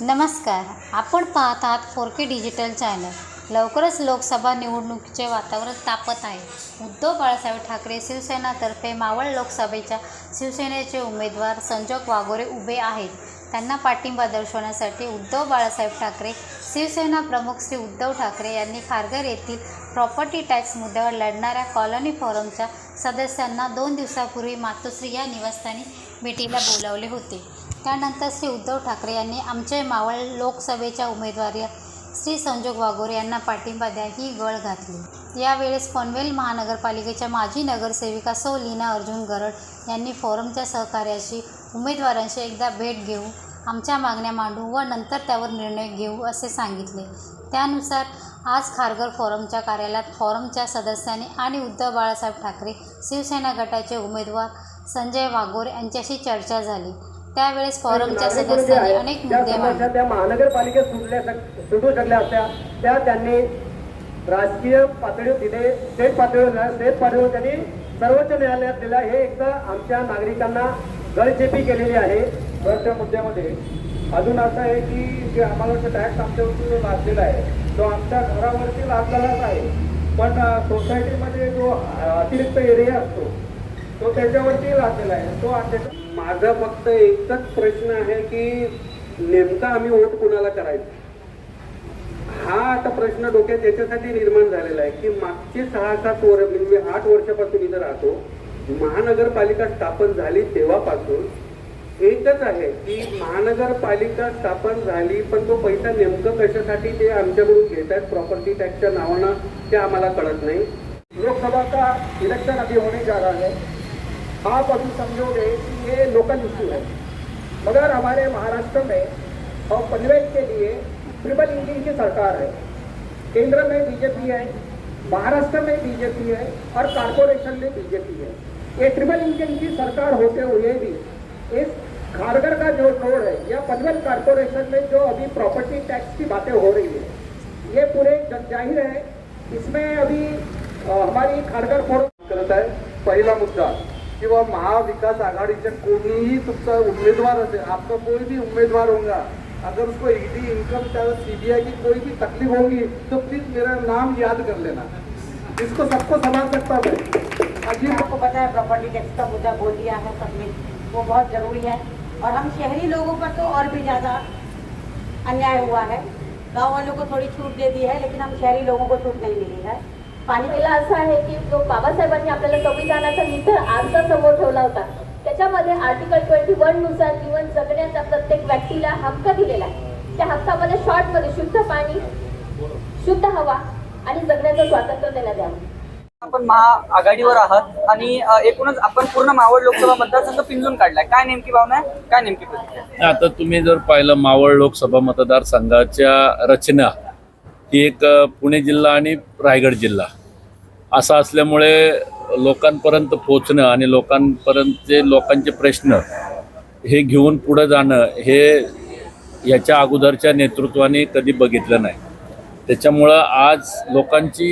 नमस्कार. आपण पाहत आहात फोर के डिजिटल चॅनल. लवकरच लोकसभा निवडणुकीचे वातावरण तापत आहे. उद्धव बाळासाहेब ठाकरे शिवसेनातर्फे मावळ लोकसभेच्या शिवसेनेचे उमेदवार संजोग वाघोरे उभे आहेत. त्यांना पाठिंबा दर्शवण्यासाठी उद्धव बाळासाहेब ठाकरे शिवसेना प्रमुख श्री उद्धव ठाकरे यांनी खारघर येथील प्रॉपर्टी टॅक्स मुद्द्यावर लढणाऱ्या कॉलनी फोरमच्या सदस्यांना दोन दिवसापूर्वी मातोश्री या निवासस्थानी भेटीला बोलावले होते. त्यानंतर श्री उद्धव ठाकरे यांनी आमचे मावळ लोकसभेच्या उमेदवारी श्री संजोग वाघोरे यांना पाठिंबा द्या ही गळ घातली. यावेळेस पनवेल महानगरपालिकेच्या माजी नगरसेविका सौ लीना अर्जुन गरड यांनी फोरमच्या सहकार्याशी उमेदवारांशी एकदा भेट घेऊ आमच्या मागण्या मांडू व नंतर त्यावर निर्णय घेऊ असे सांगितले. त्यानुसार आज खारघर फोरमच्या कार्यालयात फोरमच्या सदस्यांनी आणि उद्धव बाळासाहेब ठाकरे शिवसेना गटाचे उमेदवार संजय वाघोर यांच्याशी चर्चा झाली. त्यावेळेस फोरमच्या सदस्यांनी अनेक ज्या मुद्दे मांडले त्या महानगरपालिकेत सुटल्या सुटू शकल्या असत्या. त्या त्यांनी राजकीय पातळीवर तिथे स्टेट पातळीवर स्टेट पातळीवर त्यांनी सर्वोच्च न्यायालयात दिला. हे एकदा आमच्या नागरिकांना गळचेपी केलेली आहे. वरच्या मुद्द्यामध्ये. अजून असं आहे की जे आम्हाला टॅक्स आमच्यावरती जो लादलेला आहे तो आमच्या घरावरती लादलेलाच आहे. पण सोसायटीमध्ये जो अतिरिक्त एरिया असतो तो त्याच्यावरती लादलेला आहे. तो आमच्या माझा फक्त एकच प्रश्न आहे की नेमका आम्ही वोट कुणाला करायचं? हा आता प्रश्न डोक्यात याच्यासाठी निर्माण झालेला आहे की मागचे सहा सात वर्ष म्हणजे मी आठ वर्षापासून इथं राहतो. महानगरपालिका स्थापन झाली तेव्हापासून. एकच आहे की महानगरपालिका स्थापन झाली पण तो पैसा नेमकं कशासाठी ते आमच्याकडून घेत आहेत प्रॉपर्टी टॅक्सच्या नावानं ते आम्हाला कळत नाही. लोकसभा का इलेक्शन अभी होने जा रहा है आप अभी समझोगे कि ये लोकल इशू है। मगर हमारे महाराष्ट्र में और पनवेल के लिए ट्रिपल इंजन की सरकार है। केंद्र में बीजेपी है महाराष्ट्र में बीजेपी है और कारपोरेशन में बीजेपी है। ये ट्रिपल इंजन की सरकार होते हुए भी इस खारगर का जो रोड है या पनवेल कारपोरेशन में जो अभी प्रॉपर्टी टैक्स की बातें हो रही है ये पूरे ज़ाहिर है। इसमें अभी अ, हमारी खारगर फोरम करत है पहिला मुद्दा। किंवा महाविकास आघाडीचे कोणीही तुमचा उम्मीदवार असेल, आपका कोई भी उम्मीदवार होगा, अगर उसको ईडी इनकम टैक्स सीबीआई की कोई भी तकलीफ़ होगी तो प्लीज़ मेरा नाम याद कर लेना. इसको सबको संभाल सकता मैं. अजीब आपको पता है प्रॉपर्टी टैक्स का मुद्दा बोल दिया है सबने, वो बहुत ज़रूरी है. और हम शहरी लोगों पर तो और भी ज़्यादा अन्याय हुआ है. गाँव वालों को थोड़ी छूट दे दी है, लेकिन हम शहरी लोगों को छूट नहीं मिली है. पाणी पहिला असं आहे की जो बाबासाहेबांनी आपल्याला संविधानाचा निधर आरसा समोर ठेवला होता त्याच्यामध्ये आर्टिकल ट्वेंटी वननुसार जीवन जगण्याचा प्रत्येक व्यक्तीला हक्क दिलेला आहे. त्या हक्कामध्ये शॉर्टमध्ये शुद्ध पाणी शुद्ध हवा आणि जगण्याचं स्वातंत्र्य देण्यात यावं आपण महाआघाडीवर आहात आणि एकूणच आपण पूर्ण मावळ लोकसभा मतदारसंघ पिंजून काढलाय. काय नेमकी भावना आहे? काय नेमकी प्रतिक्रिया आता तुम्ही जर पाहिलं मावळ लोकसभा मतदारसंघाच्या रचना ही एक पुणे जिल्हा आणि रायगड जिल्हा. असा असल्यामुळे लोकांपर्यंत पोचणं आणि लोकांपर्यंतचे लोकांचे प्रश्न हे घेऊन पुढं जाणं हे याच्या अगोदरच्या नेतृत्वाने कधी बघितलं नाही. त्याच्यामुळं आज लोकांची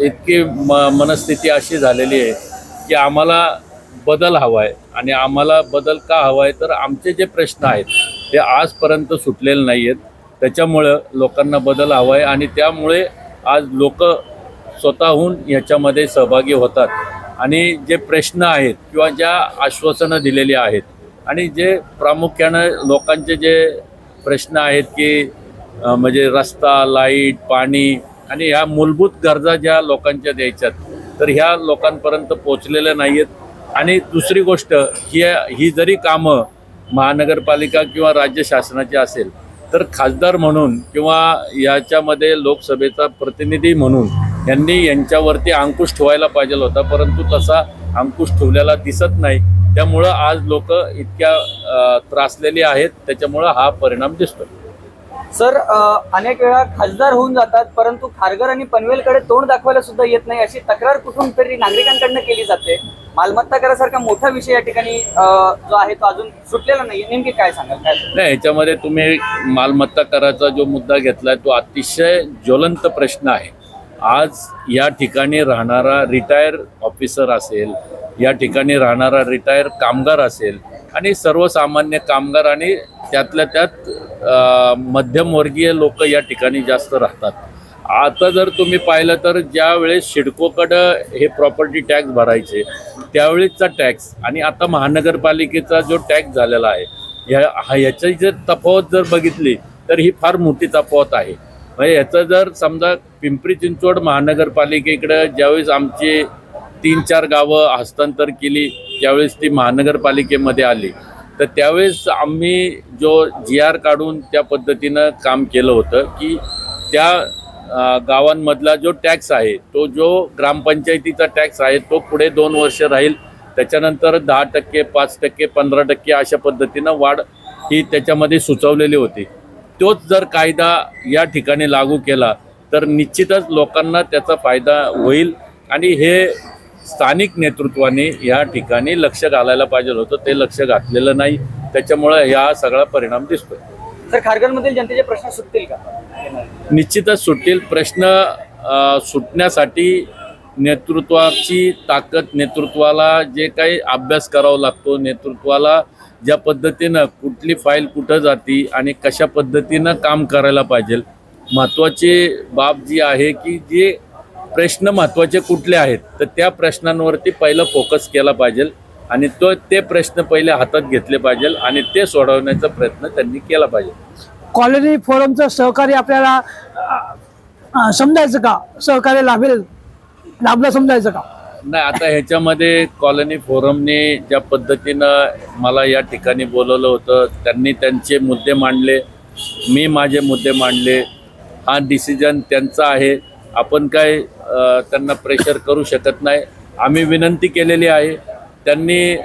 इतकी म मनस्थिती अशी झालेली आहे की आम्हाला बदल हवा आहे आणि आम्हाला बदल का हवा आहे तर आमचे जे प्रश्न आहेत ते आजपर्यंत सुटलेले नाही आहेत त्याच्यामुळं लोकांना बदल हवा आहे आणि त्यामुळे आज लोक स्वतःहून याच्यामध्ये सहभागी होतात. आणि जे प्रश्न आहेत किंवा ज्या आश्वासनं दिलेली आहेत आणि जे प्रामुख्यानं लोकांचे जे प्रश्न आहेत की म्हणजे रस्ता लाइट पाणी आणि ह्या मूलभूत गरजा ज्या लोकांच्या द्यायच्यात तर ह्या लोकांपर्यंत पोचलेल्या नाही आहेत आणि दुसरी गोष्ट ही ही जरी कामं महानगरपालिका किंवा राज्य शासनाची असेल तर खासदार म्हणून किंवा याच्यामध्ये लोकसभेचा प्रतिनिधी म्हणून यांनी यांच्यावरती अंकुश ठेवायला पाहिजे होता परंतु तसा अंकुश ठेवलेला दिसत नाही. त्यामुळं आज लोक इतक्या त्रासलेली आहेत त्याच्यामुळं हा परिणाम दिसतो सर अनेक वेळा खासदार होऊन जातात परंतु खारघर आणि पनवेलकडे तोंड दाखवायला सुद्धा येत नाही अशी तक्रार कुठून तरी नागरिकांकडनं केली जाते? मालमत्ता करासारखा मोठा विषय या ठिकाणी जो आहे तो अजून सुटलेला नाही नेमकी काय सांगाल? काय नाही ह्याच्यामध्ये तुम्ही मालमत्ता कराचा जो मुद्दा घेतलाय तो अतिशय ज्वलंत प्रश्न आहे. आज या ठिकाणी राहणारा रिटायर ऑफिसर असेल या ठिकाणी राहणारा रिटायर कामगार असेल आणि सर्वसामान्य कामगार आणि त्यातल्या त्यात मध्यमवर्गीय लोक या ठिकाणी जास्त राहतात. आता जर तुम्ही पाहिलं तर ज्यावेळेस शिडकोकडं हे प्रॉपर्टी टॅक्स भरायचे त्यावेळेसचा टॅक्स आणि आता महानगरपालिकेचा जो टॅक्स झालेला आहे ह्या ह्याची जर तफावत जर बघितली तर ही फार मोठी तफावत आहे. म्हणजे याचं जर समजा पिंपरी चिंचवड महानगरपालिकेकडं ज्यावेळेस आमचे तीन चार गावं हस्तांतर केली ज्यावेळेस ती महानगरपालिकेमध्ये आली तर त्यावेळेस आम्ही जो जी आर काढून त्या पद्धतीनं काम केलं होतं की त्या गावांमधला जो टॅक्स आहे तो जो ग्रामपंचायतीचा टॅक्स आहे तो पुढे दोन वर्ष राहील. त्याच्यानंतर दहा टक्के पाच टक्के पंधरा टक्के अशा पद्धतीनं वाढ ही त्याच्यामध्ये सुचवलेली होती. तोच जर कायदा या ठिकाणी लागू केला तर निश्चितच लोकांना त्याचा फायदा होईल. आणि हे स्थानिक नेतृत्वाने या ठिकाणी लक्ष घालायला पाहिजे होतं. ते लक्ष घातलेलं नाही. त्याच्यामुळं ह्या सगळा परिणाम दिसतोय. सर खारघरमधील जनतेचे प्रश्न सुटतील का? निश्चितच सुटेल प्रश्न सुटण्यासाठी नेतृत्वाची ताकद नेतृत्वाला जे काही अभ्यास करावा लागतो नेतृत्वाला ज्या पद्धतीनं कुठली फाईल कुठं जाती आणि कशा पद्धतीनं काम करायला पाहिजे महत्त्वाची बाब जी आहे की जे प्रश्न महत्त्वाचे कुठले आहेत तर त्या प्रश्नांवरती पहिलं फोकस केला पाहिजे आणि तो ते प्रश्न पहिले हातात घेतले पाहिजे आणि ते सोडवण्याचा प्रयत्न त्यांनी केला पाहिजे. कॉलनी फोरमचं सहकार्य आपल्याला समजायचं का? सहकार्य लाभेल? लाभला समजायचं का? नाही आता ह्याच्यामध्ये कॉलनी फोरमने ज्या पद्धतीनं मला या ठिकाणी बोलवलं होतं त्यांनी त्यांचे मुद्दे मांडले मी माझे मुद्दे मांडले. हा डिसिजन त्यांचा आहे. आपण काय त्यांना प्रेशर करू शकत नाही. आम्ही विनंती केलेली आहे. त्यांनी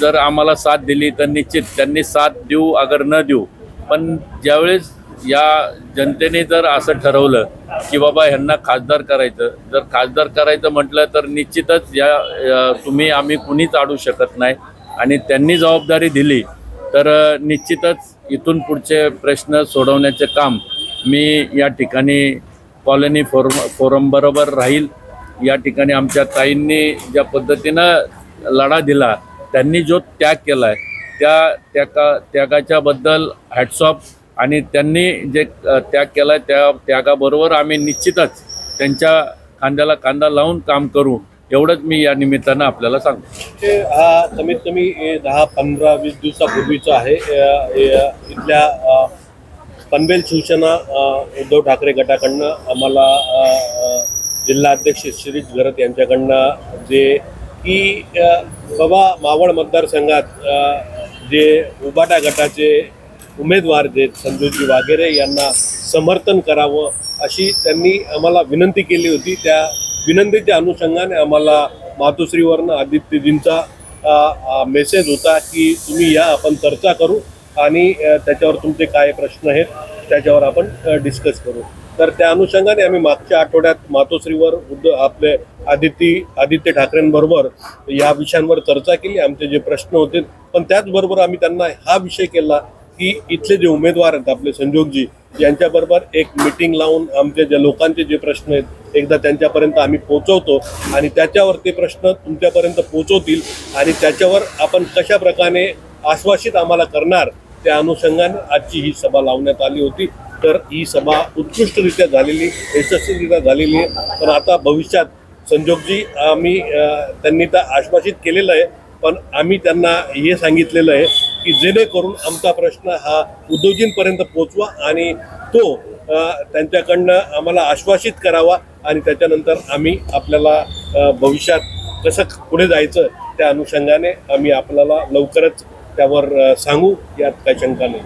जर आम्हाला साथ दिली तर निश्चित त्यांनी साथ देऊ अगर न देऊ. पण ज्यावेळेस या जनतेने जर असं ठरवलं की बाबा ह्यांना खासदार करायचं जर खासदार करायचं म्हटलं तर निश्चितच या या- तुम्ही आम्ही कुणीच अडू शकत नाही. आणि त्यांनी जबाबदारी दिली तर निश्चितच इथून पुढचे प्रश्न सोडवण्याचे काम मी या ठिकाणी कॉलनी फोरम फोरमबरोबर राहील. या ठिकाणी आमच्या ताईंनी ज्या पद्धतीनं लढा दिला त्यांनी जो त्याग केला आहे त्या त्यागा त्यागाच्याबद्दल हॅट्सऑफ आणि त्यांनी जे त्याग केला त्या त्यागाबरोबर आम्ही निश्चितच त्यांच्या खांद्याला कांदा लावून काम करू. एवढंच मी या निमित्तानं आपल्याला सांगतो. हा कमीत कमी दहा पंधरा वीस दिवसापूर्वीचा आहे. इथल्या पनवेल शिवसेना उद्धव ठाकरे गटाकडनं आम्हाला जिल्हाध्यक्ष शिरीष घरत यांच्याकडनं जे की बाबा मावळ मतदारसंघात जे उबाटा गटाचे उमेदवार जे संजूजी वागेरे यांना समर्थन करावं अशी त्यांनी आम्हाला विनंती केली होती. त्या विनंतीच्या अनुषंगाने आम्हाला मातोश्रीवरनं आदित्यजींचा मेसेज होता की तुम्ही या आपण चर्चा करू आणि त्याच्यावर तुमचे काय प्रश्न आहेत त्याच्यावर आपण डिस्कस करू. तर त्या अनुषंगाने आम्ही मागच्या आठवड्यात मातोश्रीवर उद्ध आपले आदित्य आदित्य ठाकरेंबरोबर या विषयांवर चर्चा केली. आमचे जे प्रश्न होते पण त्याचबरोबर आम्ही त्यांना हा विषय केला की इथले जे उमेदवार आहेत आपले संजोगजी यांच्याबरोबर एक मिटिंग लावून आमच्या ज्या लोकांचे जे प्रश्न आहेत एकदा त्यांच्यापर्यंत आम्ही पोचवतो आणि त्याच्यावर ते प्रश्न तुमच्यापर्यंत पोचवतील आणि त्याच्यावर आपण कशा प्रकारे आश्वासित आम्हाला करणार त्या अनुषंगाने आजची ही सभा लावण्यात आली होती. तर ही सभा उत्कृष्टरित्या झालेली यशस्वीरित्या झालेली आहे. पण आता भविष्यात संजोगजी आम्ही त्यांनी तर आश्वासित केलेलं आहे. पण आम्ही त्यांना हे सांगितलेलं आहे की जेणेकरून आमचा प्रश्न हा उद्योजींपर्यंत पोचवा आणि तो त्यांच्याकडनं आम्हाला आश्वासित करावा आणि त्याच्यानंतर आम्ही आपल्याला भविष्यात कसं पुढे जायचं त्या अनुषंगाने आम्ही आपल्याला लवकरच त्यावर सांगू यात काही शंका नाही.